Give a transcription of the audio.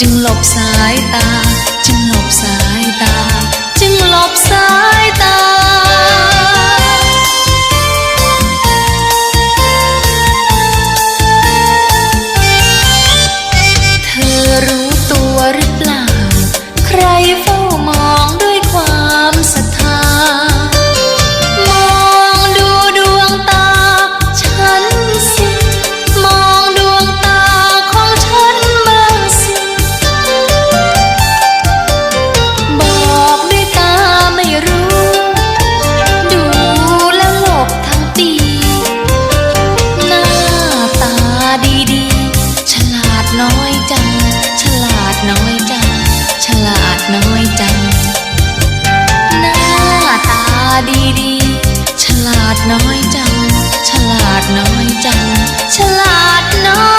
จึงหลบสายตา ดีดีฉลาดน้อยจัง ฉลาดน้อยจัง ฉลาดน้อย